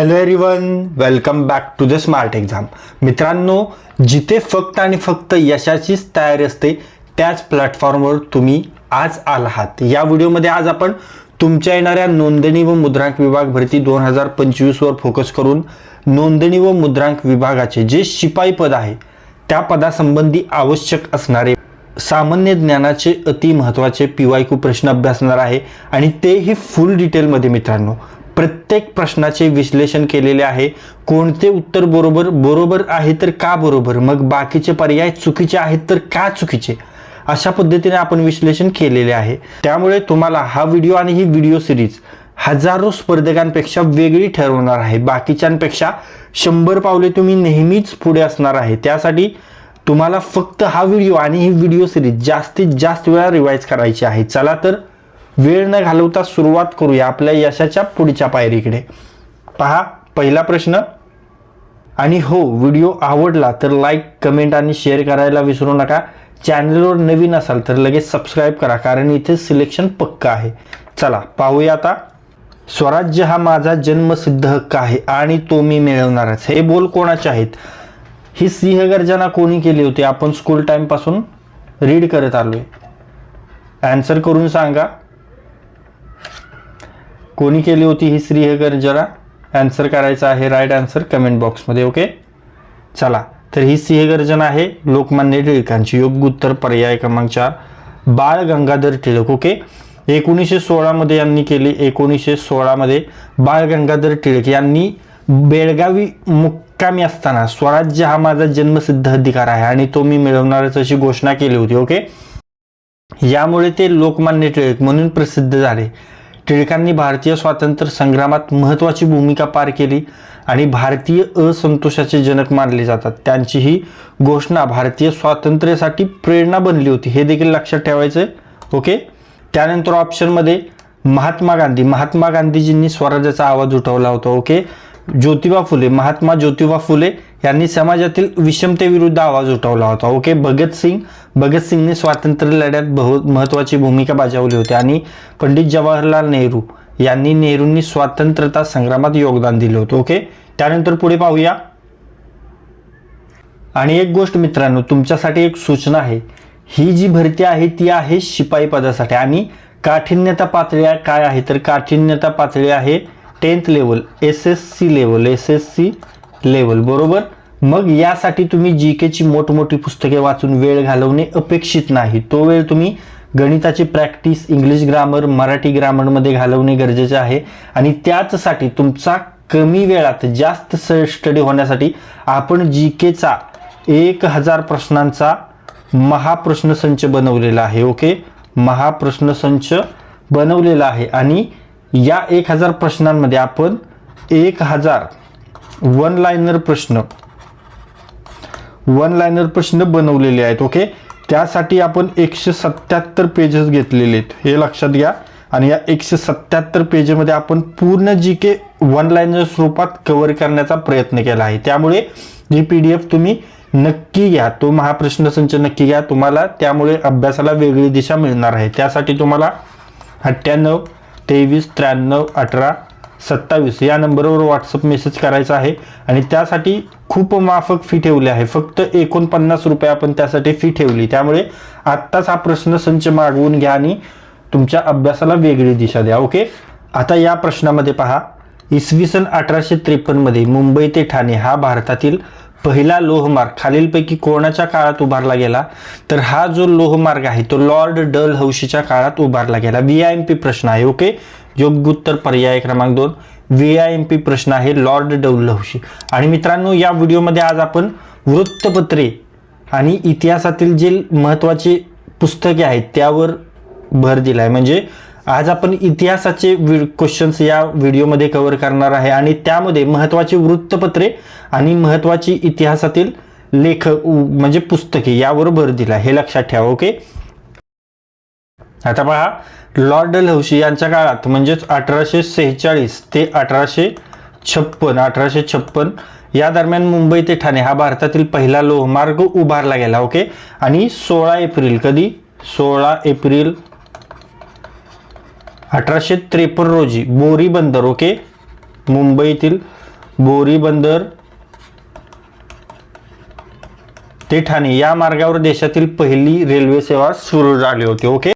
Hello everyone welcome back to the smart exam मित्रांनो जिथे फक्त आणि फक्त यशाचीच तयारी असते त्याच प्लॅटफॉर्मवर तुम्ही आज आला आहात या व्हिडिओमध्ये आज आपण तुमच्या येणाऱ्या नोंदणी व मुद्रांक विभाग भरती दोन हजार पंचवीसवर फोकस करून नोंदणी व मुद्रांक विभागाचे जे शिपाई पद आहे त्या पदासंबंधी आवश्यक असणारे सामान्य ज्ञानाचे अति महत्त्वाचे पी वाय क्यू प्रश्न अभ्यासणार आहे. आणि तेही फुल डिटेलमध्ये मित्रांनो. प्रत्येक प्रश्नाचे विश्लेषण केलेले आहे. कोणते उत्तर बरोबर बरोबर आहे तर का बरोबर? मग बाकीचे पर्याय चुकीचे आहेत तर का चुकीचे? अशा पद्धतीने आपण विश्लेषण केलेले आहे. त्यामुळे तुम्हाला हा व्हिडिओ आणि ही व्हिडिओ सिरीज हजारो स्पर्धकांपेक्षा वेगळी ठरवणार आहे. बाकीच्यांपेक्षा शंभर पावले तुम्ही नेहमीच पुढे असणार आहे. त्यासाठी तुम्हाला फक्त हा व्हिडिओ आणि ही व्हिडिओ सिरीज जास्तीत जास्त वेळा रिवाईज करायची आहे. चला तर वेळ न घालवता सुरुवात करूया आपल्या यशाच्या पुढच्या पायरीकडे. पहा पहिला प्रश्न. आणि हो व्हिडिओ आवडला तर लाईक कमेंट आणि शेअर करायला विसरू नका. चॅनलवर नवीन असाल तर लगेच सबस्क्राईब करा कारण इथे सिलेक्शन पक्का आहे. चला पाहूया आता. स्वराज्य हा माझा जन्मसिद्ध हक्क आहे आणि तो मी मिळवणारच. हे बोल कोणाचे आहेत? ही सिंहगर्जना कोणी केली होती आपण स्कूल टाईमपासून रीड करत आलो आहे आन्सर करून सांगा. कोणी केली होती ही सिंहगर्जना ॲन्सर करायचा आहे राईट आन्सर कमेंट बॉक्समध्ये ओके चला तर ही सिंहगर्जना आहे लोकमान्य टिळकांची. योग्य उत्तर पर्याय क्रमांक चार बाळ गंगाधर टिळक ओके एकोणीसशे सोळामध्ये यांनी केली एकोणीसशे सोळामध्ये बाळ गंगाधर टिळक यांनी बेळगावी मुक्कामी असताना स्वराज्य हा माझा जन्मसिद्ध अधिकार आहे आणि तो मी मिळवणारच अशी घोषणा केली होती ओके यामुळे ते लोकमान्य टिळक म्हणून प्रसिद्ध झाले. टिळकांनी भारतीय स्वातंत्र्य संग्रामात महत्त्वाची भूमिका पार केली आणि भारतीय असंतोषाचे जनक मानले जातात. त्यांची ही घोषणा भारतीय स्वातंत्र्यासाठी प्रेरणा बनली होती. हे देखील लक्षात ठेवायचं ओके त्यानंतर ऑप्शनमध्ये महात्मा गांधी. महात्मा गांधीजींनी स्वराज्याचा आवाज उठवला होता. ओके ज्योतिबा फुले महात्मा ज्योतिबा फुले यांनी समाजातील विषमतेविरुद्ध आवाज उठवला होता. ओके भगतसिंग भगतसिंगने स्वातंत्र्य लढ्यात बहु महत्त्वाची भूमिका बजावली होती आणि पंडित जवाहरलाल नेहरू यांनी नेहरूंनी स्वातंत्र्यता संग्रामात योगदान दिले होते. ओके त्यानंतर पुढे पाहूया. आणि एक गोष्ट मित्रांनो तुमच्यासाठी एक सूचना आहे. ही जी भरती आहे ती आहे शिपाई पदासाठी. आणि काठिण्यता पातळी काय आहे? तर काठिण्यता पातळी आहे tenth level S S C level S S C level बरोबर? मग यासाठी तुम्ही जी केची मोठमोठी पुस्तके वाचून वेळ घालवणे अपेक्षित नाही. तो वेळ तुम्ही गणिताची प्रॅक्टिस इंग्लिश ग्रामर मराठी ग्रामरमध्ये घालवणे गरजेचे आहे. आणि त्याचसाठी तुमचा कमी वेळात जास्त स्टडी होण्यासाठी आपण जी केचा एक हजार प्रश्नांचा महाप्रश्नसंच बनवलेला आहे ओके महाप्रश्नसंच बनवलेला आहे. आणि या एक हजार प्रश्नांमध्ये आपण एक हजार वन लायनर प्रश्न वन लायनर प्रश्न बनवलेले आहेत ओके त्यासाठी आपण एकशे सत्याहत्तर पेजेस घेतलेले आहेत हे लक्षात घ्या. आणि या एकशे सत्याहत्तर पेजमध्ये आपण पूर्ण जी के वन लाईनर स्वरूपात कव्हर करण्याचा प्रयत्न केला आहे. त्यामुळे जी पी डी एफ तुम्ही नक्की घ्या तो महाप्रश्न संच नक्की घ्या तुम्हाला. त्यामुळे अभ्यासाला वेगळी दिशा मिळणार आहे. त्यासाठी तुम्हाला अठ्ठ्याण्णव तेवीस त्र्याण्णव अठरा सत्तावीस या नंबरवर व्हॉट्सअप मेसेज करायचा आहे. आणि त्यासाठी खूप माफक फी ठेवली आहे. फक्त एकोणपन्नास रुपये आपण त्यासाठी फी ठेवली. त्यामुळे आत्ताच हा प्रश्न संच मागवून घ्या आणि तुमच्या अभ्यासाला वेगळी दिशा द्या. ओके आता या प्रश्नामध्ये पहा. इसवी सन अठराशे त्रेपन्नमध्ये मुंबई ते ठाणे हा भारतातील पहिला लोहमार्ग खालीलपैकी कोणाच्या काळात उभारला गेला तर हा जो लोहमार्ग आहे तो लॉर्ड डल हौशीच्या काळात उभारला गेला. व्ही आय एम पी प्रश्न आहे ओके? योग्य उत्तर पर्याय क्रमांक दोन. व्ही आय एम पी प्रश्न आहे लॉर्ड डल हौशी. आणि मित्रांनो या व्हिडिओमध्ये आज आपण वृत्तपत्रे आणि इतिहासातील जे महत्त्वाचे पुस्तके आहेत त्यावर भर दिला आहे म्हणजे आज आपण इतिहासाचे क्वेश्चन्स या व्हिडिओमध्ये कव्हर करणार आहे. आणि त्यामध्ये महत्त्वाची वृत्तपत्रे आणि महत्त्वाची इतिहासातील लेखक म्हणजे पुस्तके यावर भर दिला हे लक्षात ठेवा ओके? आता पहा लॉर्ड हौशी यांच्या काळात म्हणजेच अठराशे सेहेचाळीस ते अठराशे छप्पन अठराशे छप्पन या दरम्यान मुंबई ते ठाणे हा भारतातील पहिला लोहमार्ग उभारला गेला ओके? आणि सोळा एप्रिल कधी? सोळा एप्रिल अठराशे त्रेपन्न रोजी बोरी बंदर ओके? मुंबईतील बोरी बंदर ते ठाणे या मार्गावर देशातील पहिली रेल्वे सेवा सुरू झाली होती ओके?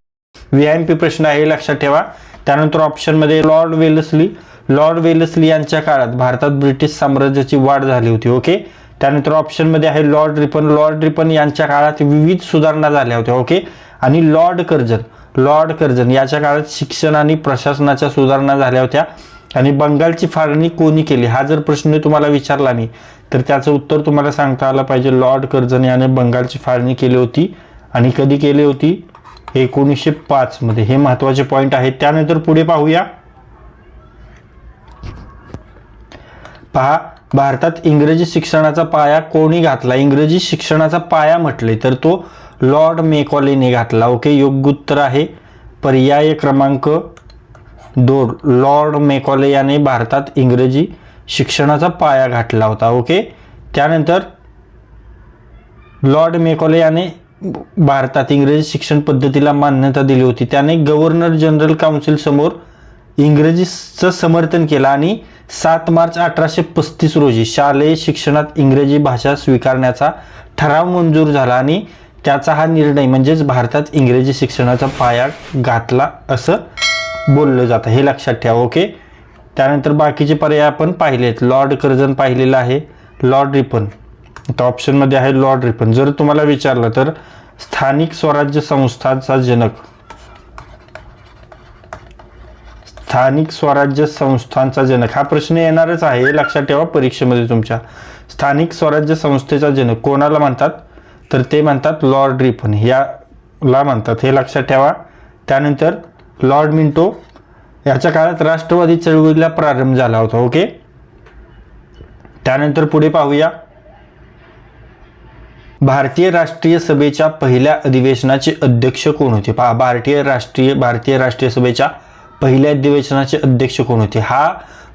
व्ही एम पी प्रश्न आहे लक्षात ठेवा. त्यानंतर ऑप्शनमध्ये लॉर्ड वेलसली. लॉर्ड वेलसली यांच्या काळात भारतात ब्रिटिश साम्राज्याची वाढ झाली होती ओके? त्यानंतर ऑप्शनमध्ये आहे लॉर्ड रिपन. लॉर्ड रिपन यांच्या काळात विविध सुधारणा झाल्या होत्या ओके? आणि लॉर्ड कर्जन लॉर्ड कर्जन. याच्या काळात शिक्षण आणि प्रशासनाच्या सुधारणा झाल्या होत्या. आणि बंगालची फाळणी कोणी केली? हा जर प्रश्न तुम्हाला विचारला नाही तर त्याचं उत्तर तुम्हाला सांगता आलं पाहिजे. लॉर्ड कर्जन याने बंगालची फाळणी केली होती. आणि कधी केली होती? एकोणीसशे पाचमध्ये हे महत्त्वाचे पॉईंट आहेत. त्यानंतर पुढे पाहूया. पहा भारतात इंग्रजी शिक्षणाचा पाया कोणी घातला? इंग्रजी शिक्षणाचा पाया म्हटले तर तो लॉर्ड मेकॉलेने घातला. ओके योग्य उत्तर आहे. पर्याय क्रमांक दोन. लॉर्ड मेकॉले याने भारतात इंग्रजी शिक्षणाचा पाया घातला होता. ओके त्यानंतर लॉर्ड मेकॉले याने भारतात इंग्रजी शिक्षण पद्धतीला मान्यता दिली होती. त्याने गव्हर्नर जनरल काउन्सिल समोर इंग्रजीचं समर्थन केलं आणि सात मार्च अठराशे पस्तीस रोजी शालेय शिक्षणात इंग्रजी भाषा स्वीकारण्याचा ठराव मंजूर झाला आणि त्याचा हा निर्णय म्हणजेच भारतात इंग्रजी शिक्षणाचा पाया घातला असं बोललं जातं. हे लक्षात ठेवा ओके? त्यानंतर बाकीचे पर्याय आपण पाहिलेत. लॉर्ड कर्जन पाहिलेलं आहे. लॉर्ड रिपन आता ऑप्शनमध्ये आहे लॉर्ड रिपन जर तुम्हाला विचारलं तर स्थानिक स्वराज्य संस्थांचा जनक. स्थानिक स्वराज्य संस्थांचा जनक. हा प्रश्न येणारच आहे. हे लक्षात ठेवा परीक्षेमध्ये तुमच्या. स्थानिक स्वराज्य संस्थेचा जनक. कोणाला म्हणतात? तर ते म्हणतात लॉर्ड रिपन. याला म्हणतात. हे लक्षात ठेवा. त्यानंतर लॉर्ड मिंटो याच्या काळात राष्ट्रवादी चळवळीला प्रारंभ झाला होता ओके? त्यानंतर पुढे पाहूया. भारतीय राष्ट्रीय सभेच्या पहिल्या अधिवेशनाचे अध्यक्ष कोण होते? पहा भारतीय राष्ट्रीय भारतीय राष्ट्रीय सभेच्या पहिल्या अधिवेशनाचे अध्यक्ष कोण होते? हा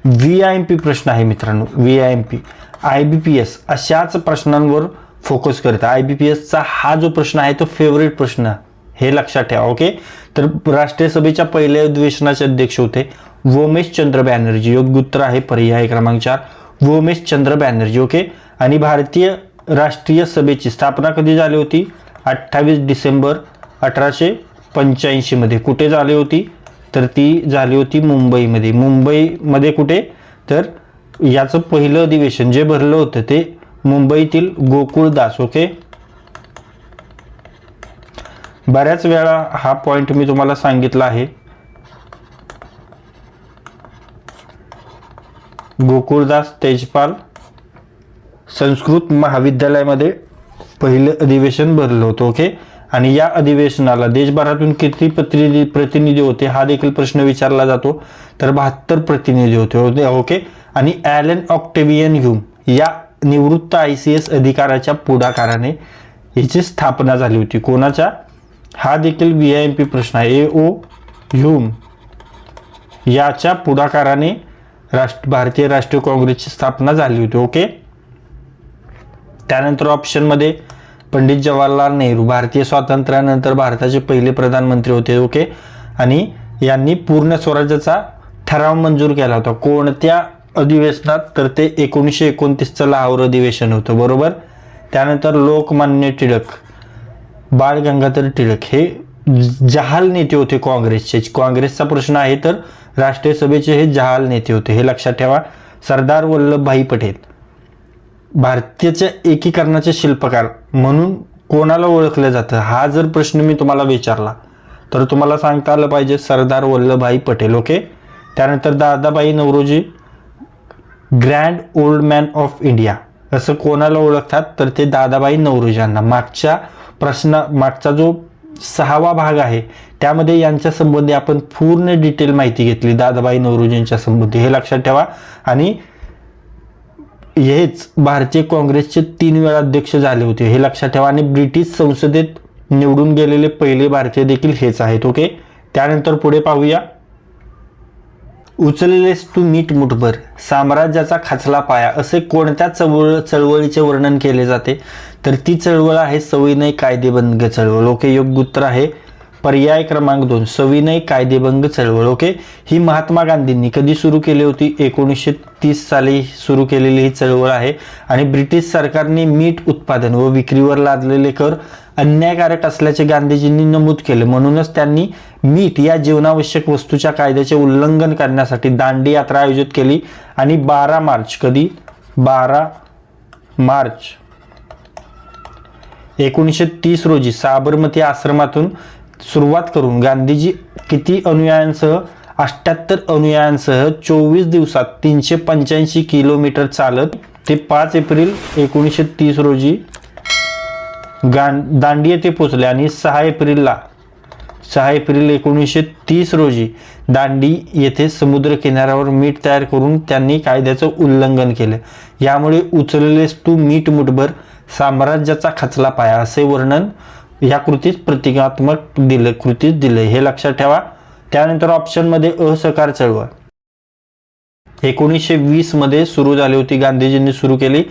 व्ही आय एम पी प्रश्न आहे मित्रांनो. V I M P I B P S अशाच प्रश्नांवर फोकस करतं. आय बी पी एसचा हा जो प्रश्न आहे तो फेवरेट प्रश्न हे लक्षात ठेवा ओके तर राष्ट्रीय सभेच्या पहिल्या अधिवेशनाचे अध्यक्ष होते वोमेश चंद्र बॅनर्जी. योग्य उत्तर आहे पर्याय क्रमांक चार. वोमेश चंद्र बॅनर्जी ओके आणि भारतीय राष्ट्रीय सभेची स्थापना कधी झाली होती? अठ्ठावीस डिसेंबर अठराशे पंच्याऐंशीमध्ये कुठे झाली होती? तर ती झाली होती मुंबईमध्ये. मुंबईमध्ये कुठे? तर याचं पहिलं अधिवेशन जे भरलं होतं ते मुंबईतील गोकुळदास ओके बऱ्याच वेळा हा पॉइंट मी तुम्हाला सांगितला आहे. गोकुळदास तेजपाल संस्कृत महाविद्यालयामध्ये पहिलं अधिवेशन भरलं होतं ओके आणि या अधिवेशनाला देशभरातून किती प्रतिनिधी प्रतिनिधी होते हा देखील प्रश्न विचारला जातो. तर बहात्तर प्रतिनिधी होते होते ओके आणि ॲलन ऑक्टेवियन ह्यूम या निवृत्त आय सी एस अधिकाऱ्याच्या पुढाकाराने याची स्थापना झाली होती. कोणाच्या? हा देखील व्ही आय एम पी प्रश्न आहे. ए ओ ह्यूम याच्या पुढाकाराने राष्ट्र भारतीय राष्ट्रीय काँग्रेसची स्थापना झाली होती. ओके? त्यानंतर ऑप्शनमध्ये पंडित जवाहरलाल नेहरू भारतीय स्वातंत्र्यानंतर भारताचे पहिले प्रधानमंत्री होते. ओके? आणि यांनी पूर्ण स्वराज्याचा ठराव मंजूर केला होता. कोणत्या अधिवेशनात तर ते एकोणीसशे एकोणतीसचं लाहोर अधिवेशन होतं बरोबर? त्यानंतर लोकमान्य टिळक बाळ गंगाधर टिळक हे जहाल नेते होते काँग्रेसचे. काँग्रेसचा प्रश्न आहे तर राष्ट्रीय सभेचे हे जहाल नेते होते. हे लक्षात ठेवा सरदार वल्लभभाई पटेल भारतीयच्या एकीकरणाचे शिल्पकार म्हणून कोणाला ओळखलं जातं? हा जर प्रश्न मी तुम्हाला विचारला तर तुम्हाला सांगता आलं पाहिजे सरदार वल्लभभाई पटेल ओके? त्यानंतर Dadabhai Naoroji grand old man of India असं कोणाला ओळखतात? तर ते दादाबाई नवरोजांना. मागच्या प्रश्न मागचा जो सहावा भाग आहे त्यामध्ये यांच्या संबंधी आपण पूर्ण डिटेल माहिती घेतली दादाबाई नवरोजींच्या संबंधी. हे लक्षात ठेवा. आणि हेच भारतीय काँग्रेसचे तीन वेळा अध्यक्ष झाले होते. हे लक्षात ठेवा. आणि ब्रिटिश संसदेत निवडून गेलेले पहिले भारतीय देखील हेच आहेत. ओके? त्यानंतर पुढे पाहूया. उचललेस तू मीठ मुठभर. साम्राज्याचा खाचला पाया. असे कोणत्या चळवळ चळवळीचे वर्णन केले जाते? तर ती चळवळ आहे सविनय कायदेभंग चळवळ. ओके योग्य उत्तर आहे पर्याय क्रमांक दोन. सविनय कायदेभंग चळवळ. ओके ही महात्मा गांधींनी कधी सुरू केली होती? एकोणीसशे तीस साली सुरू केलेली ही चळवळ आहे. आणि ब्रिटिश सरकारने मीठ उत्पादन व विक्रीवर लादलेले कर अन्यायकारक असल्याचे गांधीजींनी नमूद केले. म्हणूनच त्यांनी मीठ या जीवनावश्यक वस्तूच्या कायद्याचे उल्लंघन करण्यासाठी दांडी यात्रा आयोजित केली आणि बारा मार्च कधी? बारा मार्च एकोणीसशे तीस रोजी साबरमती आश्रमातून सुरुवात करून गांधीजी किती अनुयायांसह अठ्ठ्याहत्तर अनुयायांसह चोवीस दिवसात तीनशे पंच्याऐंशी किलोमीटर चालत ते पाच एप्रिल एकोणीसशे तीस रोजी गां दांडी येथे पोचले आणि सहा एप्रिलला सहा एप्रिल एकोणीसशे तीस रोजी दांडी येथे समुद्र किनाऱ्यावर मीठ तयार करून त्यांनी कायद्याचं उल्लंघन केलं. यामुळे उचललेस तू मीठ मुठभर साम्राज्याचा खचला पाया असे वर्णन या कृतीत प्रतिकात्मक दिलं कृतीत दिले. हे लक्षात ठेवा. त्यानंतर ऑप्शनमध्ये असहकार चळवळ. एकोणीसशे वीसमध्ये सुरू झाली होती गांधीजींनी सुरू केली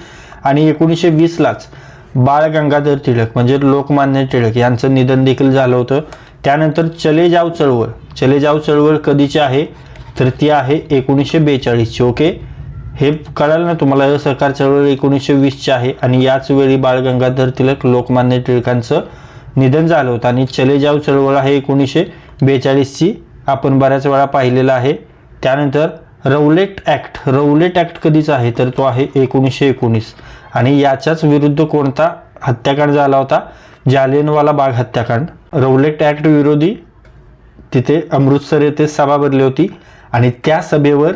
आणि एकोणीसशे वीसलाच बाळ गंगाधर टिळक म्हणजे लोकमान्य टिळक यांचं निधन देखील झालं होतं. त्यानंतर चले जाव चळवळ. चले जाव चळवळ कधीची आहे? तर ती आहे एकोणीसशे बेचाळीसची ओके? हे कळालं ना तुम्हाला? सरकार चळवळ एकोणीसशे वीसची आहे आणि याच वेळी बाळ गंगाधर टिळक लोकमान्य टिळकांचं निधन झालं होतं आणि चले जाव चळवळ आहे एकोणीसशे बेचाळीसची. आपण बऱ्याच वेळा पाहिलेलं आहे. त्यानंतर रौलेट ॲक्ट. रौलेट ॲक्ट कधीचा आहे? तर तो आहे एकोणीसशे एकोणीस. आणि याच्याच विरुद्ध कोणता हत्याकांड झाला होता? जालियनवाला बाग हत्याकांड. रौलेट ॲक्ट विरोधी तिथे अमृतसर येथे सभा भरली होती आणि त्या सभेवर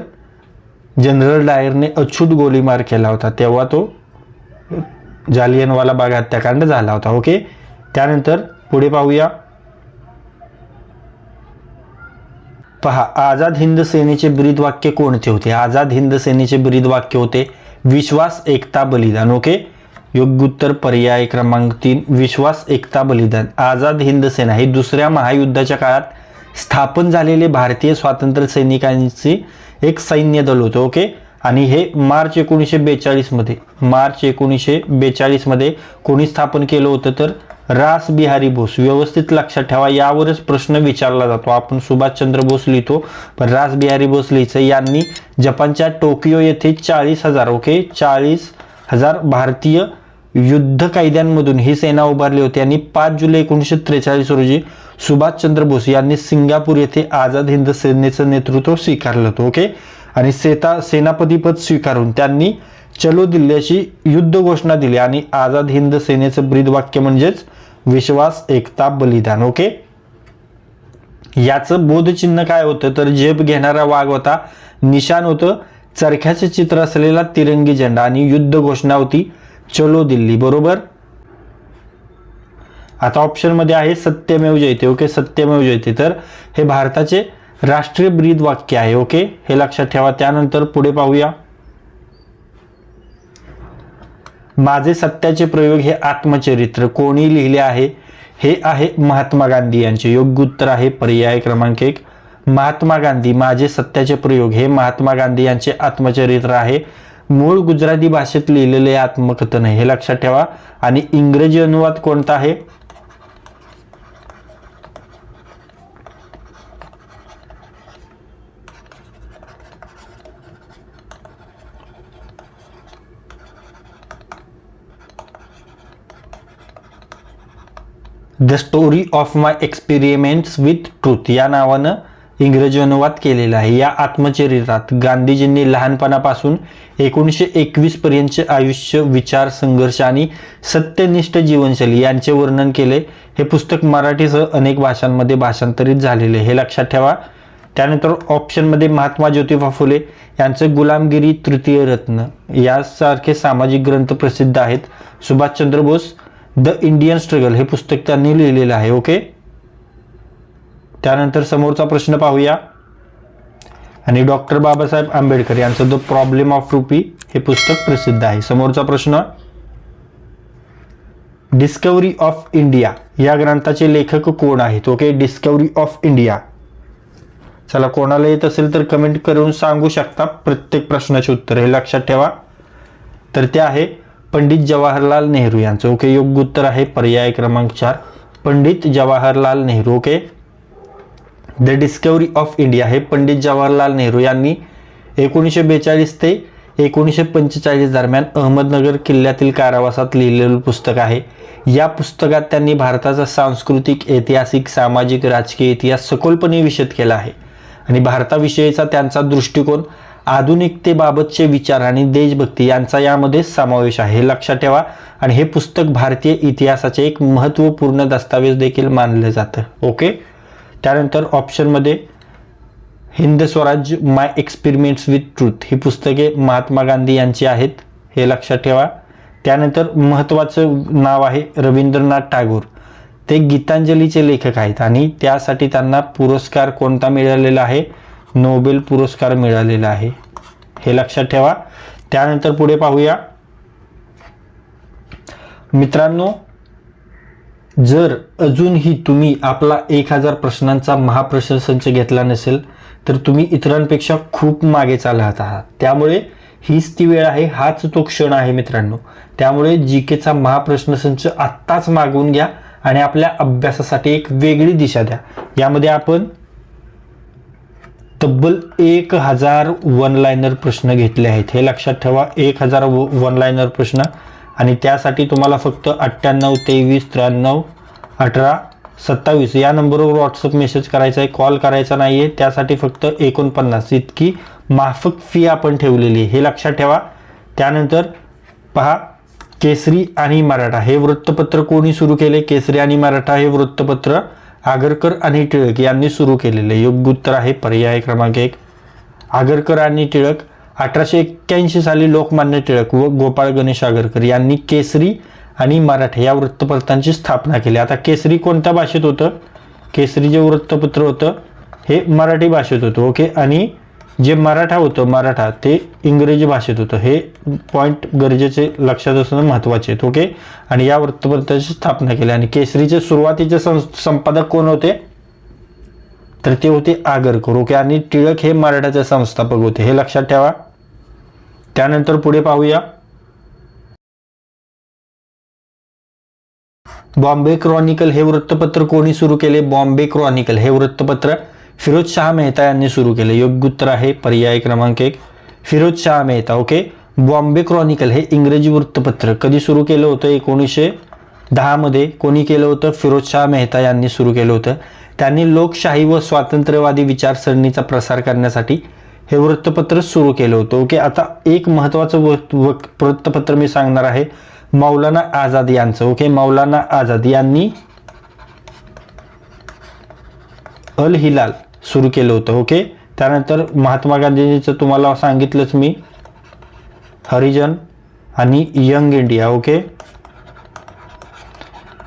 जनरल डायरने अछूत गोळीमार केला होता. तेव्हा तो जालियनवाला बाग हत्याकांड झाला होता. ओके? त्यानंतर पुढे पाहूया. पहा आझाद हिंद सेनेचे ब्रीद वाक्य कोणते होते? आझाद हिंद सेनेचे ब्रीद वाक्य होते विश्वास एकता बलिदान. ओके? योग्य उत्तर पर्याय क्रमांक तीन विश्वास एकता बलिदान. आझाद हिंद सेना ही दुसऱ्या महायुद्धाच्या काळात स्थापन झालेले भारतीय स्वातंत्र्य सैनिकांचे एक सैन्य दल होतं. ओके? आणि हे मार्च एकोणीसशे बेचाळीसमध्ये मार्च एकोणीसशे बेचाळीसमध्ये कोणी स्थापन केलं होतं तर? रास बिहारी बोस व्यवस्थित लक्षात ठेवा यावरच प्रश्न विचारला जातो. आपण सुभाषचंद्र बोस लिहितो पण रास बिहारी बोस लिहिचं यांनी जपानच्या टोकियो येथे चाळीस हजार ओके? चाळीस हजार भारतीय युद्ध कायद्यांमधून ही सेना उभारली होती. आणि पाच जुलै एकोणीसशे त्रेचाळीस रोजी सुभाषचंद्र बोस यांनी सिंगापूर येथे आझाद हिंद सेनेचं नेतृत्व स्वीकारलं होतं ओके? आणि सेता सेनापतीपद स्वीकारून त्यांनी चलो दिल्ली अशी युद्ध घोषणा दिली. आणि आझाद हिंद सेनेचं ब्रीद वाक्य म्हणजेच विश्वास एकता बलिदान ओके? याचं बोधचिन्ह काय होतं? तर जेब घेणारा वाघ होता निशान होतं चरख्याचे चित्र असलेला तिरंगी झेंडा आणि युद्ध घोषणा होती चलो दिल्ली बरोबर? आता ऑप्शनमध्ये आहे सत्यमेव जयते ओके? सत्यमेव जयते. तर हे भारताचे राष्ट्रीय ब्रीद वाक्य आहे ओके? हे लक्षात ठेवा. त्यानंतर पुढे पाहूया. माझे सत्याचे प्रयोग हे आत्मचरित्र. कोणी लिहिले आहे? हे आहे महात्मा गांधी यांचे. योग्य उत्तर आहे पर्याय क्रमांक एक. महात्मा गांधी माझे सत्याचे प्रयोग हे महात्मा गांधी यांचे आत्मचरित्र आहे. मूळ गुजराती भाषेत लिहिलेले आत्मकथन हे लक्षात ठेवा. आणि इंग्रजी अनुवाद कोणता आहे? The story of my experiments with truth या नावानं इंग्रजी अनुवाद केलेला आहे. या आत्मचरित्रात गांधीजींनी लहानपणापासून एकोणीसशे एकवीस पर्यंतचे आयुष्य विचार संघर्ष आणि सत्यनिष्ठ जीवनशैली यांचे वर्णन केले. हे पुस्तक मराठीसह अनेक भाषांमध्ये भाषांतरित झालेले हे लक्षात ठेवा. त्यानंतर ऑप्शनमध्ये महात्मा ज्योतिबा फुले यांचं गुलामगिरी तृतीय रत्न यासारखे सामाजिक ग्रंथ प्रसिद्ध आहेत. Subhashchandra Bose the Indian struggle हे पुस्तक त्यांनी लिहिलेलं आहे ओके? त्यानंतर समोरचा प्रश्न पाहूया. आणि डॉक्टर बाबासाहेब आंबेडकर यांचं द प्रॉब्लेम ऑफ रुपी हे पुस्तक प्रसिद्ध आहे. समोरचा प्रश्न डिस्कवरी ऑफ इंडिया. या ग्रंथाचे लेखक कोण आहेत ओके? Discovery of India. चला कोणाला येत असेल तर कमेंट करून सांगू शकता. प्रत्येक प्रश्नाचे उत्तर हे लक्षात ठेवा. तर ते आहे पंडित जवाहरलाल नेहरू यांचं. ओके योग्य उत्तर आहे पर्याय क्रमांक चार. Pandit Jawaharlal Nehru okay. The discovery of India हे पंडित जवाहरलाल नेहरू यांनी एकोणीसशे बेचाळीस ते एकोणीसशे पंचेचाळीस दरम्यान अहमदनगर किल्ल्यातील कारावासात लिहिलेलं पुस्तक आहे. या पुस्तकात त्यांनी भारताचा सांस्कृतिक ऐतिहासिक सामाजिक राजकीय इतिहास सखोलपणे विशद केला आहे. आणि भारताविषयीचा त्यांचा दृष्टिकोन आधुनिकतेबाबतचे विचार आणि देशभक्ती यांचा यामध्ये समावेश आहे. हे लक्षात ठेवा. आणि हे पुस्तक भारतीय इतिहासाचे एक महत्त्वपूर्ण दस्तावेज देखील मानलं जातं. ओके? त्यानंतर ऑप्शनमध्ये हिंद स्वराज्य माय एक्सपिरिमेंट्स विथ ट्रूथ ही पुस्तके महात्मा गांधी यांची आहेत. हे लक्षात ठेवा. त्यानंतर महत्त्वाचं नाव आहे रवींद्रनाथ टागोर. ते गीतांजलीचे लेखक आहेत आणि त्यासाठी त्यांना पुरस्कार कोणता मिळालेला आहे? नोबेल पुरस्कार मिळालेला आहे. हे लक्षात ठेवा. त्यानंतर पुढे पाहूया. मित्रांनो जर अजूनही तुम्ही आपला एक हजार प्रश्नांचा महाप्रश्न संच घेतला नसेल तर तुम्ही इतरांपेक्षा खूप मागे चालत आहात. त्यामुळे हीच ती वेळ आहे हाच तो क्षण आहे मित्रांनो. त्यामुळे जी केचा महाप्रश्न संच आत्ताच मागवून घ्या आणि आपल्या अभ्यासासाठी एक वेगळी दिशा द्या. यामध्ये आपण तब्बल एक हजार वन लायनर प्रश्न घेतले आहेत. हे लक्षात ठेवा एक हजार वन लायनर प्रश्न. आणि त्यासाठी तुम्हाला फक्त अठ्ठ्याण्णव तेवीस त्र्याण्णव अठरा सत्तावीस या नंबरवर व्हॉट्सअप मेसेज करायचा आहे कॉल करायचा नाही आहे त्यासाठी फक्त एकोणपन्नास. इतकी माफक फी आपण ठेवलेली आहे. हे लक्षात ठेवा. त्यानंतर पहा केसरी आणि मराठा. हे वृत्तपत्र कोणी सुरू केले? केसरी आणि मराठा हे वृत्तपत्र आगरकर आणि टिळक यांनी सुरू केलेले योग्य उत्तर आहे पर्याय क्रमांक एक. आगरकर आणि टिळक अठराशे एक्क्याऐंशी साली लोकमान्य टिळक व गोपाळ गणेश आगरकर यांनी केसरी आणि मराठा या वृत्तपत्रांची स्थापना केली. आता केसरी कोणत्या भाषेत होतं? केसरी जे वृत्तपत्र होतं? हे मराठी भाषेत होतं. ओके? आणि जे मराठा होतं मराठा ते इंग्रजी भाषेत होतं. हे पॉईंट गरजेचे लक्षात असणं महत्त्वाचे आहेत ओके आणि या वृत्तपत्राची स्थापना केली. आणि केसरीचे सुरुवातीचे संपादक कोण होते? तर ते होते आगरकर ओके आणि टिळक हे मराठाचे संस्थापक होते. हे लक्षात ठेवा. त्यानंतर पुढे पाहूया. बॉम्बे क्रॉनिकल हे वृत्तपत्र कोणी सुरू केले? बॉम्बे क्रॉनिकल हे वृत्तपत्र फिरोज शाह मेहता यांनी सुरू केले. योग्य उत्तर आहे पर्याय क्रमांक एक. फिरोज शाह मेहता ओके? बॉम्बे क्रॉनिकल हे इंग्रजी वृत्तपत्र. कधी सुरू केलं होतं? एकोणीसशे दहामध्ये कोणी केलं होतं? फिरोज शाह मेहता यांनी सुरू केलं होतं. त्यांनी लोकशाही व स्वातंत्र्यवादी विचारसरणीचा प्रसार करण्यासाठी हे वृत्तपत्र सुरू केलं होतं ओके? आता एक महत्त्वाचं व वृत्तपत्र मी सांगणार आहे. मौलाना आझाद यांचं ओके? मौलाना आझाद यांनी अल हिलाल सुरू केलं होतं ओके त्यानंतर महात्मा गांधीजीचं तुम्हाला सांगितलंच मी. हरिजन आणि यंग इंडिया ओके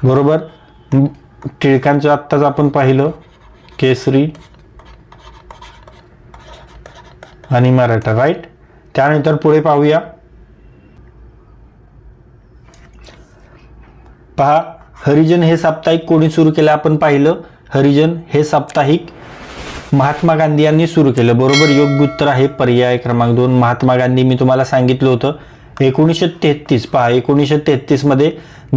बरोबर? टिळकांचं आत्ताच आपण पाहिलं केसरी आणि मराठा राईट त्यानंतर पुढे पाहूया. पहा हरिजन हे साप्ताहिक कोणी सुरू केलं? आपण पाहिलं. हरिजन हे साप्ताहिक महात्मा गांधी यांनी सुरू केलं. बरोबर योग्य उत्तर आहे पर्याय क्रमांक दोन. महात्मा गांधी मी तुम्हाला सांगितलं होतं एकोणीसशे तेहतीस पहा एकोणीसशे तेहतीसमध्ये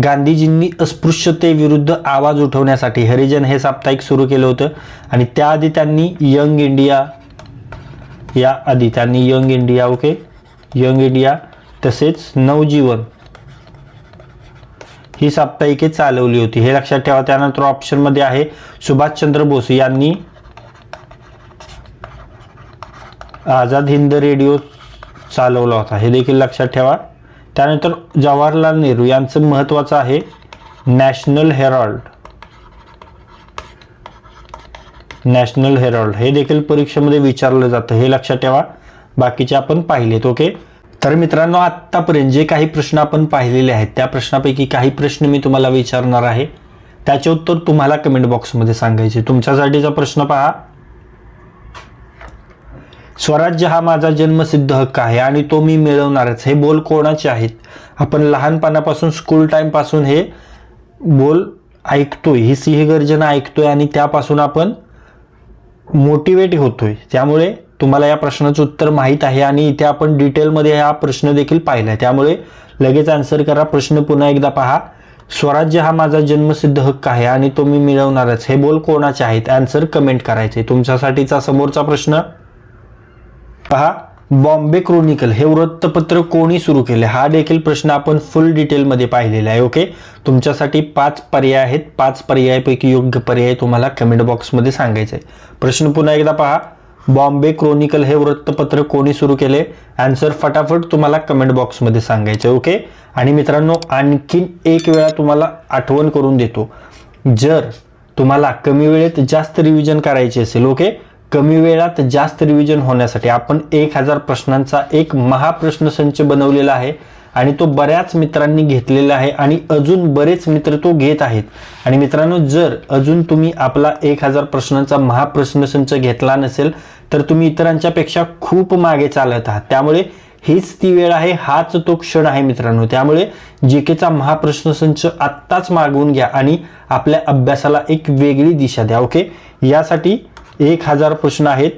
गांधीजींनी अस्पृश्यतेविरुद्ध आवाज उठवण्यासाठी हरिजन हे साप्ताहिक सुरू केलं होतं आणि त्याआधी त्यांनी यंग इंडिया या आधी त्यांनी young India okay? Young India तसेच नवजीवन ही साप्ताहिके चालवली होती. हे लक्षात ठेवा त्यानंतर ऑप्शनमध्ये आहे सुभाषचंद्र बोस यांनी आझाद हिंद रेडिओ चालवला होता. हे देखील लक्षात ठेवा. त्यानंतर जवाहरलाल नेहरू यांचं महत्त्वाचं आहे नॅशनल हेरॉल्ड. National Harold. हे देखील परीक्षेमध्ये विचारलं जातं. हे लक्षात ठेवा. बाकीचे आपण पाहिलेत ओके? तर मित्रांनो आत्तापर्यंत जे काही प्रश्न आपण पाहिलेले आहेत त्या प्रश्नापैकी काही प्रश्न मी तुम्हाला विचारणार आहे. त्याचे उत्तर तुम्हाला कमेंट बॉक्समध्ये सांगायचे. तुमच्यासाठीचा प्रश्न पहा. स्वराज्य हा माझा जन्मसिद्ध हक्क आहे आणि तो मी मिळवणारच. हे बोल कोणाचे आहेत? आपण लहानपणापासून स्कूल टाईमपासून हे बोल ऐकतोय. ही सिंहगर्जना ऐकतोय आणि त्यापासून आपण मोटिवेट होतोय. त्यामुळे तुम्हाला या प्रश्नाचं उत्तर माहीत आहे आणि इथे आपण डिटेलमध्ये हा प्रश्न देखील पाहिला आहे त्यामुळे लगेच आन्सर करा. प्रश्न पुन्हा एकदा पहा. स्वराज्य हा माझा जन्मसिद्ध हक्क आहे आणि तो मी मिळवणारच. हे बोल कोणाचे आहेत? आन्सर कमेंट करायचे. तुमच्यासाठीचा समोरचा प्रश्न. पहा. बॉम्बे क्रोनिकल हे वृत्तपत्र कोणी सुरू केले? हा देखील प्रश्न आपण फुल डिटेलमध्ये पाहिलेला आहे. ओके तुमच्यासाठी पाच पर्याय आहेत. पाच पर्यायापैकी योग्य पर्याय तुम्हाला कमेंट बॉक्समध्ये सांगायचे आहे प्रश्न पुन्हा एकदा पहा. बॉम्बे क्रोनिकल हे वृत्तपत्र कोणी सुरू केले? आन्सर फटाफट तुम्हाला कमेंट बॉक्समध्ये सांगायचे ओके आणि मित्रांनो आणखीन एक वेळा तुम्हाला आठवण करून देतो. जर तुम्हाला कमी वेळेत जास्त रिव्हिजन करायचे असेल ओके कमी वेळात जास्त रिव्हिजन होण्यासाठी आपण एक हजार प्रश्नांचा एक महाप्रश्नसंच बनवलेला आहे आणि तो बऱ्याच मित्रांनी घेतलेला आहे आणि अजून बरेच मित्र तो घेत आहेत. आणि मित्रांनो जर अजून तुम्ही आपला एक हजार प्रश्नांचा महाप्रश्नसंच घेतला नसेल तर तुम्ही इतरांच्या पेक्षा खूप मागे चालत आहात. त्यामुळे हीच ती वेळ आहे हाच तो क्षण आहे मित्रांनो. त्यामुळे जीकेचा महाप्रश्नसंच आत्ताच मागवून घ्या आणि आपल्या अभ्यासाला एक वेगळी दिशा द्या ओके? यासाठी एक हजार प्रश्न आहेत.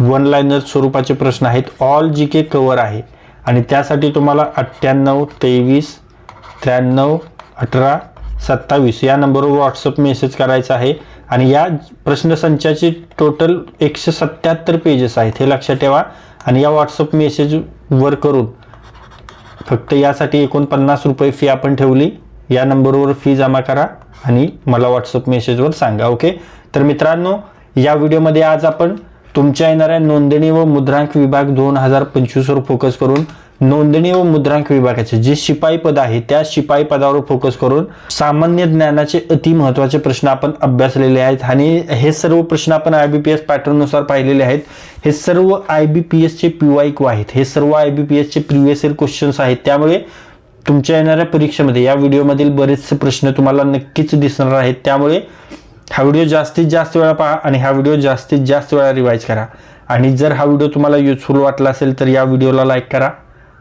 वन लाईनर स्वरूपाचे प्रश्न आहेत. ऑल जी के कवर आहे. आणि त्यासाठी तुम्हाला अठ्ठ्याण्णव तेवीस त्र्याण्णव अठरा सत्तावीस. या नंबरवर व्हॉट्सअप मेसेज करायचा आहे. आणि या प्रश्नसंचाचे टोटल एकशे सत्याहत्तर पेजेस आहेत हे लक्षात ठेवा. आणि या व्हॉट्सअप मेसेजवर करून फक्त यासाठी एकोणपन्नास रुपये फी आपण ठेवली. या नंबरवर फी जमा करा आणि मला व्हॉट्सअप मेसेजवर सांगा ओके तर मित्रांनो या व्हिडिओमध्ये आज आपण तुमच्या येणाऱ्या नोंदणी व मुद्रांक विभाग दोन हजार पंचवीसवर फोकस करून नोंदणी व मुद्रांक विभागाचे जे शिपाई पद आहे त्या शिपाई पदावर फोकस करून सामान्य ज्ञानाचे अति महत्त्वाचे प्रश्न आपण अभ्यासलेले आहेत आणि हे सर्व प्रश्न आपण आय बी पी एस पॅटर्ननुसार पाहिलेले आहेत. हे सर्व आय बी पी एसचे पी वाय आहेत. हे सर्व आय बी पी एसचे प्रिव्हियस इयर क्वेश्चन्स आहेत. त्यामुळे तुमच्या येणाऱ्या परीक्षेमध्ये या व्हिडिओमधील बरेचसे प्रश्न तुम्हाला नक्कीच दिसणार आहेत. त्यामुळे हा व्हिडिओ जास्तीत जास्त वेळा पहा आणि हा व्हिडिओ जास्तीत जास्त वेळा रिवाईज करा. आणि जर हा व्हिडिओ तुम्हाला युजफुल वाटला असेल तर या व्हिडिओला लाईक करा.